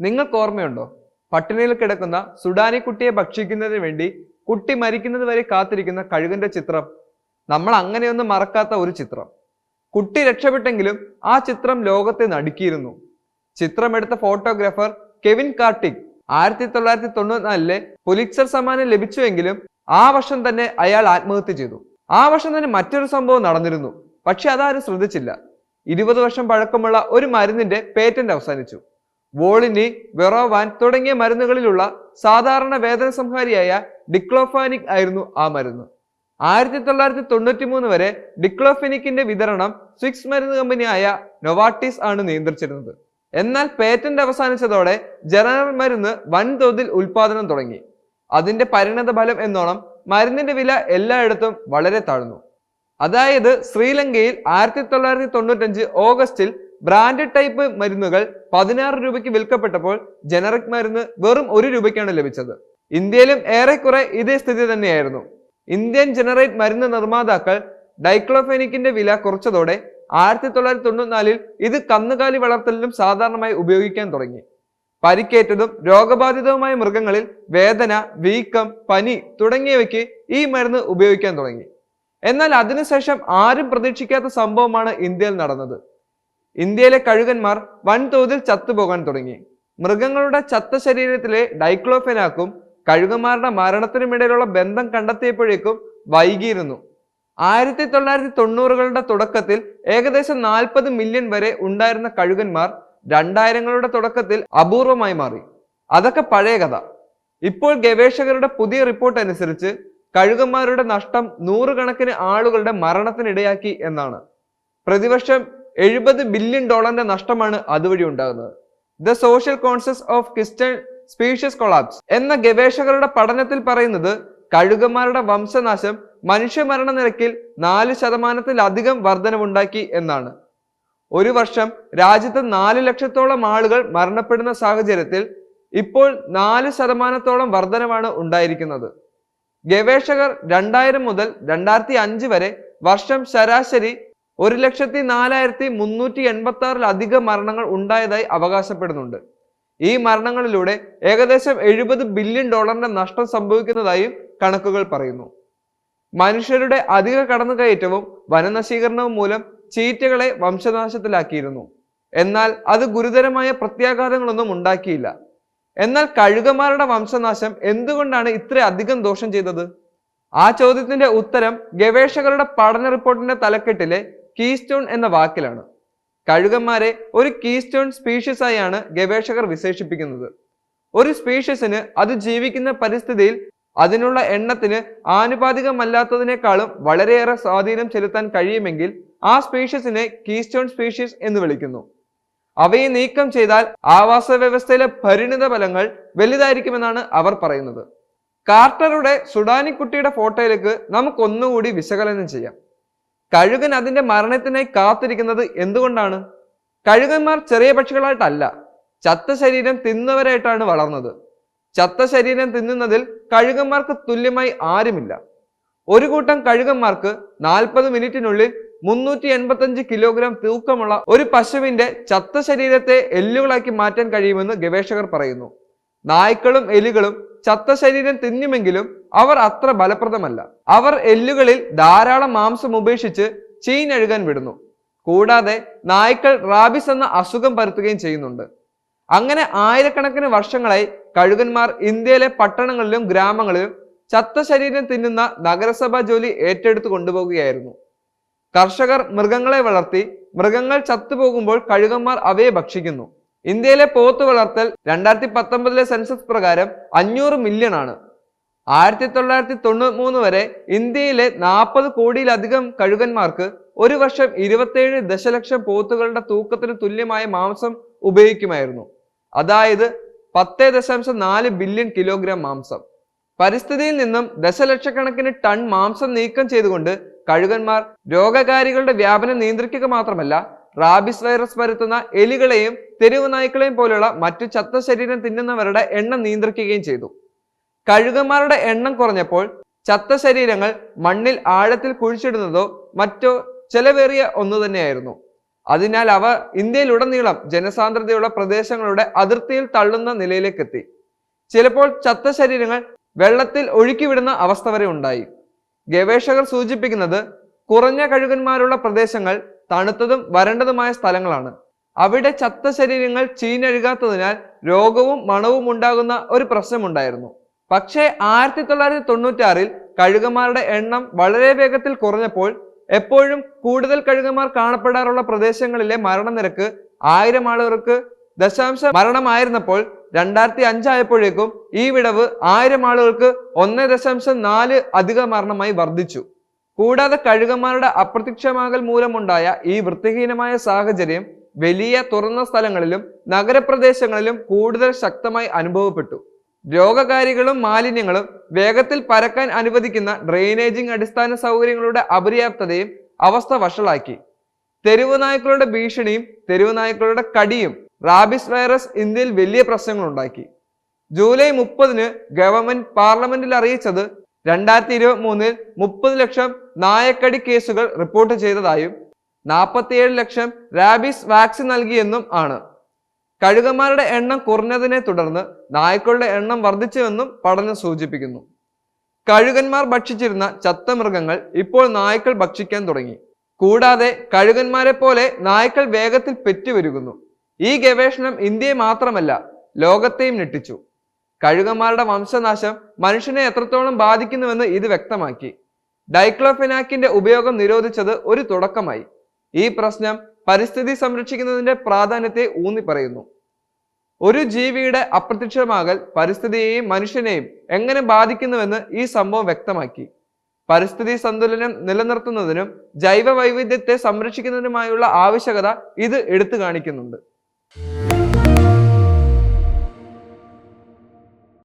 നിങ്ങൾക്ക് ഓർമ്മയുണ്ടോ? പട്ടിണിയിൽ കിടക്കുന്ന സുഡാനി കുട്ടിയെ ഭക്ഷിക്കുന്നതിന് വേണ്ടി കുട്ടി മരിക്കുന്നത് വരെ കാത്തിരിക്കുന്ന കഴുകന്റെ ചിത്രം. നമ്മൾ അങ്ങനെയൊന്നും മറക്കാത്ത ഒരു ചിത്രം. കുട്ടി രക്ഷപ്പെട്ടെങ്കിലും ആ ചിത്രം ലോകത്തെ നടുക്കിയിരുന്നു. ചിത്രമെടുത്ത ഫോട്ടോഗ്രാഫർ കെവിൻ കാർട്ടിക് ആയിരത്തി തൊള്ളായിരത്തി തൊണ്ണൂറ്റിനാലിലെ പുലിക്സർ സമ്മാനം ലഭിച്ചുവെങ്കിലും ആ വർഷം തന്നെ അയാൾ ആത്മഹത്യ ചെയ്തു. ആ വർഷം തന്നെ മറ്റൊരു സംഭവം നടന്നിരുന്നു. പക്ഷെ അതാരും ശ്രദ്ധിച്ചില്ല. ഇരുപത് വർഷം പഴക്കമുള്ള ഒരു മരുന്നിന്റെ പേറ്റന്റ് അവസാനിച്ചു. വോളിനി വെറോവാൻ തുടങ്ങിയ മരുന്നുകളിലുള്ള സാധാരണ വേദന സംഹാരിയായ ഡിക്ലോഫാനിക് ആയിരുന്നു ആ മരുന്ന്. ആയിരത്തി തൊള്ളായിരത്തി തൊണ്ണൂറ്റി മൂന്ന് വരെ ഡിക്ലോഫിനിക്കിന്റെ വിതരണം സ്വിക്സ് മരുന്ന് കമ്പനിയായ നൊവാട്ടിസ് ആണ് നിയന്ത്രിച്ചിരുന്നത്. എന്നാൽ പേറ്റന്റ് അവസാനിച്ചതോടെ ജനറൽ മരുന്ന് വൻതോതിൽ ഉൽപാദനം തുടങ്ങി. അതിന്റെ പരിണത ഫലം എന്നോണം മരുന്നിന്റെ വില എല്ലായിടത്തും വളരെ താഴ്ന്നു. അതായത് ശ്രീലങ്കയിൽ ആയിരത്തി തൊള്ളായിരത്തി തൊണ്ണൂറ്റഞ്ച് ഓഗസ്റ്റിൽ ബ്രാൻഡഡ് ടൈപ്പ് മരുന്നുകൾ പതിനാറ് രൂപയ്ക്ക് വിൽക്കപ്പെട്ടപ്പോൾ ജനറിക് മരുന്ന് വെറും ഒരു രൂപയ്ക്കാണ് ലഭിച്ചത്. ഇന്ത്യയിലും ഏറെക്കുറെ ഇതേ സ്ഥിതി തന്നെയായിരുന്നു. ഇന്ത്യൻ ജനറേറ്റ് മരുന്ന് നിർമ്മാതാക്കൾ ഡൈക്ലോഫെനിക്കിന്റെ വില കുറച്ചതോടെ ആയിരത്തി തൊള്ളായിരത്തി തൊണ്ണൂറ്റിനാലിൽ ഇത് കന്നുകാലി വളർത്തലിലും സാധാരണമായി ഉപയോഗിക്കാൻ തുടങ്ങി. പരിക്കേറ്റതും രോഗബാധിതവുമായ മൃഗങ്ങളിൽ വേദന വീക്കം പനി തുടങ്ങിയവയ്ക്ക് ഈ മരുന്ന് ഉപയോഗിക്കാൻ തുടങ്ങി. എന്നാൽ അതിനുശേഷം ആരും പ്രതീക്ഷിക്കാത്ത സംഭവമാണ് ഇന്ത്യയിൽ നടന്നത്. ഇന്ത്യയിലെ കഴുകന്മാർ വൻതോതിൽ ചത്തുപോകാൻ തുടങ്ങി. മൃഗങ്ങളുടെ ചത്ത ശരീരത്തിലെ ഡൈക്ലോഫെനാക്കും കഴുകന്മാരുടെ മരണത്തിനുമിടയിലുള്ള ബന്ധം കണ്ടെത്തിയപ്പോഴേക്കും വൈകിയിരുന്നു. ആയിരത്തി തൊള്ളായിരത്തി തൊണ്ണൂറുകളുടെ തുടക്കത്തിൽ ഏകദേശം നാൽപ്പത് മില്യൺ വരെ ഉണ്ടായിരുന്ന കഴുകന്മാർ രണ്ടായിരങ്ങളുടെ തുടക്കത്തിൽ അപൂർവമായി മാറി. അതൊക്കെ പഴയ കഥ. ഇപ്പോൾ ഗവേഷകരുടെ പുതിയ റിപ്പോർട്ട് അനുസരിച്ച് കഴുകന്മാരുടെ നഷ്ടം നൂറുകണക്കിന് ആളുകളുടെ മരണത്തിനിടയാക്കി എന്നാണ്. പ്രതിവർഷം എഴുപത് ബില്യൺ ഡോളറിന്റെ നഷ്ടമാണ് അതുവഴി ഉണ്ടാകുന്നത്. The social conscious of Christian species collapse എന്ന ഗവേഷകരുടെ പഠനത്തിൽ പറയുന്നത് കഴുകന്മാരുടെ വംശനാശം മനുഷ്യ മരണ നിരക്കിൽ നാല് ശതമാനത്തിലധികം വർധനവുണ്ടാക്കി എന്നാണ്. ഒരു വർഷം രാജ്യത്ത് നാല് ലക്ഷത്തോളം ആളുകൾ മരണപ്പെടുന്ന സാഹചര്യത്തിൽ ഇപ്പോൾ നാല് ശതമാനത്തോളം വർധനവാണ് ഉണ്ടായിരിക്കുന്നത്. ഗവേഷകർ രണ്ടായിരം മുതൽ രണ്ടായിരത്തി അഞ്ച് വരെ വർഷം ശരാശരി ഒരു ലക്ഷത്തി നാലായിരത്തി മുന്നൂറ്റി എൺപത്തി ആറിലധികം മരണങ്ങൾ ഉണ്ടായതായി അവകാശപ്പെടുന്നുണ്ട്. ഈ മരണങ്ങളിലൂടെ ഏകദേശം എഴുപത് ബില്യൺ ഡോളറിന്റെ നഷ്ടം സംഭവിക്കുന്നതായും കണക്കുകൾ പറയുന്നു. മനുഷ്യരുടെ അധിക കടന്നുകയറ്റവും വനനശീകരണവും മൂലം ചീറ്റകളെ വംശനാശത്തിലാക്കിയിരുന്നു. എന്നാൽ അത് ഗുരുതരമായ പ്രത്യാഘാതങ്ങളൊന്നും ഉണ്ടാക്കിയില്ല. എന്നാൽ കഴുകന്മാരുടെ വംശനാശം എന്തുകൊണ്ടാണ് ഇത്ര അധികം ദോഷം ചെയ്തത്? ആ ചോദ്യത്തിന്റെ ഉത്തരം ഗവേഷകരുടെ പഠന റിപ്പോർട്ടിന്റെ തലക്കെട്ടിലെ കീസ്റ്റോൺ എന്ന വാക്കിലാണ്. കഴുകന്മാരെ ഒരു കീസ്റ്റോൺ സ്പീഷ്യസ് ഗവേഷകർ വിശേഷിപ്പിക്കുന്നത്. ഒരു സ്പീഷ്യസിന് അത് ജീവിക്കുന്ന പരിസ്ഥിതിയിൽ അതിനുള്ള എണ്ണത്തിന് ആനുപാതികമല്ലാത്തതിനേക്കാളും വളരെയേറെ സ്വാധീനം ചെലുത്താൻ കഴിയുമെങ്കിൽ ആ സ്പീഷ്യസിനെ കീസ്റ്റോൺ സ്പീഷ്യസ് എന്ന് വിളിക്കുന്നു. അവയെ നീക്കം ചെയ്താൽ ആവാസ വ്യവസ്ഥയിലെ പരിണിത ഫലങ്ങൾ വലുതായിരിക്കുമെന്നാണ് അവർ പറയുന്നത്. കാർട്ടറുടെ സുഡാനിക്കുട്ടിയുടെ ഫോട്ടോയിലേക്ക് നമുക്കൊന്നുകൂടി വിശകലനം ചെയ്യാം. കഴുകൻ അതിന്റെ മരണത്തിനായി കാത്തിരിക്കുന്നത് എന്തുകൊണ്ടാണ്? കഴുകന്മാർ ചെറിയ പക്ഷികളായിട്ടല്ല. ചത്ത ശരീരം തിന്നവരായിട്ടാണ് വളർന്നത്. ചത്ത ശരീരം തിന്നുന്നതിൽ കഴുകന്മാർക്ക് തുല്യമായി ആരുമില്ല. ഒരു കൂട്ടം കഴുകന്മാർക്ക് നാൽപ്പത് മിനിറ്റിനുള്ളിൽ മുന്നൂറ്റി എൺപത്തഞ്ച് കിലോഗ്രാം തൂക്കമുള്ള ഒരു പശുവിന്റെ ചത്ത ശരീരത്തെ എല്ലുകളാക്കി മാറ്റാൻ കഴിയുമെന്ന് ഗവേഷകർ പറയുന്നു. നായ്ക്കളും എലികളും ചത്ത ശരീരം തിന്നുമെങ്കിലും അവർ അത്ര ഫലപ്രദമല്ല. അവർ എല്ലുകളിൽ ധാരാളം മാംസം ഉപേക്ഷിച്ച് ചീഞ്ഞഴുകാൻ വിടുന്നു. കൂടാതെ നായ്ക്കൾ റാബിസ് എന്ന അസുഖം പരത്തുകയും ചെയ്യുന്നുണ്ട്. അങ്ങനെ ആയിരക്കണക്കിന് വർഷങ്ങളായി കഴുകന്മാർ ഇന്ത്യയിലെ പട്ടണങ്ങളിലും ഗ്രാമങ്ങളിലും ചത്ത ശരീരം തിന്നുന്ന നഗരസഭാ ജോലി ഏറ്റെടുത്തു കൊണ്ടുപോകുകയായിരുന്നു. കർഷകർ മൃഗങ്ങളെ വളർത്തി മൃഗങ്ങൾ ചത്തുപോകുമ്പോൾ കഴുകന്മാർ അവയെ ഭക്ഷിക്കുന്നു. ഇന്ത്യയിലെ പോത്ത് വളർത്തൽ രണ്ടായിരത്തി പത്തൊമ്പതിലെ സെൻസസ് പ്രകാരം അഞ്ഞൂറ് മില്യൺ ആണ്. ആയിരത്തി തൊള്ളായിരത്തി തൊണ്ണൂറ്റി മൂന്ന് വരെ ഇന്ത്യയിലെ നാൽപ്പത് കോടിയിലധികം കഴുകന്മാർക്ക് ഒരു വർഷം ഇരുപത്തേഴ് ദശലക്ഷം പോത്തുകളുടെ തൂക്കത്തിന് തുല്യമായ മാംസം ഉപയോഗിക്കുമായിരുന്നു. അതായത് പത്ത് ദശാംശം നാല് ബില്യൺ കിലോഗ്രാം മാംസം. പരിസ്ഥിതിയിൽ നിന്നും ദശലക്ഷക്കണക്കിന് ടൺ മാംസം നീക്കം ചെയ്തുകൊണ്ട് കഴുകന്മാർ രോഗകാരികളുടെ വ്യാപനം നിയന്ത്രിക്കുക മാത്രമല്ല റാബിസ് വൈറസ് പരത്തുന്ന എലികളെയും തെരുവ് നായ്ക്കളെയും പോലുള്ള മറ്റു ചത്ത ശരീരം തിന്നുന്നവരുടെ എണ്ണം നിയന്ത്രിക്കുകയും ചെയ്തു. കഴുകന്മാരുടെ എണ്ണം കുറഞ്ഞപ്പോൾ ചത്ത ശരീരങ്ങൾ മണ്ണിൽ ആഴത്തിൽ കുഴിച്ചിടുന്നതോ മറ്റോ ചെലവേറിയ ഒന്നു തന്നെയായിരുന്നു. അതിനാൽ അവ ഇന്ത്യയിലുടനീളം ജനസാന്ദ്രതയുള്ള പ്രദേശങ്ങളുടെ അതിർത്തിയിൽ തള്ളുന്ന നിലയിലേക്കെത്തി. ചിലപ്പോൾ ചത്ത ശരീരങ്ങൾ വെള്ളത്തിൽ ഒഴുക്കിവിടുന്ന അവസ്ഥ വരെ ഉണ്ടായി. ഗവേഷകർ സൂചിപ്പിക്കുന്നത് കുറഞ്ഞ കഴുകന്മാരുള്ള പ്രദേശങ്ങൾ തണുത്തതും വരണ്ടതുമായ സ്ഥലങ്ങളാണ്. അവിടെ ചത്ത ശരീരങ്ങൾ ചീഞ്ഞഴുകാത്തതിനാൽ രോഗവും മണവും ഉണ്ടാകുന്ന ഒരു പ്രശ്നമുണ്ടായിരുന്നു. പക്ഷേ ആയിരത്തി തൊള്ളായിരത്തി തൊണ്ണൂറ്റാറിൽ കഴുകന്മാരുടെ എണ്ണം വളരെ വേഗത്തിൽ കുറഞ്ഞപ്പോൾ എപ്പോഴും കൂടുതൽ കഴുകന്മാർ കാണപ്പെടാറുള്ള പ്രദേശങ്ങളിലെ മരണനിരക്ക് ആയിരം ആളുകൾക്ക് ദശാംശ മരണമായിരുന്നപ്പോൾ രണ്ടായിരത്തി അഞ്ചായപ്പോഴേക്കും ഈ വിടവ് ആയിരം ആളുകൾക്ക് ഒന്ന് ദശാംശം നാല് അധിക മരണമായി വർദ്ധിച്ചു. കൂടാതെ കഴുകന്മാരുടെ അപ്രത്യക്ഷമാകൽ മൂലമുണ്ടായ ഈ വൃത്തിഹീനമായ സാഹചര്യം വലിയ തുറന്ന സ്ഥലങ്ങളിലും നഗരപ്രദേശങ്ങളിലും കൂടുതൽ ശക്തമായി അനുഭവപ്പെട്ടു. രോഗകാരികളും മാലിന്യങ്ങളും വേഗത്തിൽ പരക്കാൻ അനുവദിക്കുന്ന ഡ്രെയിനേജിംഗ് അടിസ്ഥാന സൗകര്യങ്ങളുടെ അപര്യാപ്തതയും അവസ്ഥ വഷളാക്കി. തെരുവ് നായ്ക്കളുടെ ഭീഷണിയും തെരുവ് നായ്ക്കളുടെ കടിയും റാബിസ് വൈറസ് ഇന്ത്യയിൽ വലിയ പ്രശ്നങ്ങൾ ഉണ്ടാക്കി ജൂലൈ മുപ്പതിന് ഗവൺമെന്റ് പാർലമെന്റിൽ അറിയിച്ചത് രണ്ടായിരത്തി ഇരുപത്തി മൂന്നിൽ മുപ്പത് ലക്ഷം നായക്കടി കേസുകൾ റിപ്പോർട്ട് ചെയ്തതായും നാൽപ്പത്തിയേഴ് ലക്ഷം റാബിസ് വാക്സിൻ നൽകിയെന്നും ആണ്. കഴുകന്മാരുടെ എണ്ണം കുറഞ്ഞതിനെ തുടർന്ന് നായ്ക്കളുടെ എണ്ണം വർദ്ധിച്ചുവെന്നും പഠനം സൂചിപ്പിക്കുന്നു. കഴുകന്മാർ ഭക്ഷിച്ചിരുന്ന ചത്ത മൃഗങ്ങൾ ഇപ്പോൾ നായ്ക്കൾ ഭക്ഷിക്കാൻ തുടങ്ങി. കൂടാതെ കഴുകന്മാരെ പോലെ നായ്ക്കൾ വേഗത്തിൽ പെറ്റുവരുകുന്നു. ഈ ഗവേഷണം ഇന്ത്യയെ മാത്രമല്ല ലോകത്തെയും ഞെട്ടിച്ചു. കഴുകന്മാരുടെ വംശനാശം മനുഷ്യനെ എത്രത്തോളം ബാധിക്കുന്നുവെന്ന് ഇത് വ്യക്തമാക്കി. ഡൈക്ലോഫെനാക്കിന്റെ ഉപയോഗം നിരോധിച്ചത് ഒരു തുടക്കമായി. ഈ പ്രശ്നം പരിസ്ഥിതി സംരക്ഷിക്കുന്നതിന്റെ പ്രാധാന്യത്തെ ഊന്നി പറയുന്നു ഒരു ജീവിയുടെ അപ്രത്യക്ഷമാകൽ പരിസ്ഥിതിയെയും മനുഷ്യനെയും എങ്ങനെ ബാധിക്കുന്നുവെന്ന് ഈ സംഭവം വ്യക്തമാക്കി. പരിസ്ഥിതി സന്തുലനം നിലനിർത്തുന്നതിനും ജൈവ വൈവിധ്യത്തെ സംരക്ഷിക്കുന്നതിനുമായുള്ള ആവശ്യകത ഇത് എടുത്തു കാണിക്കുന്നുണ്ട്.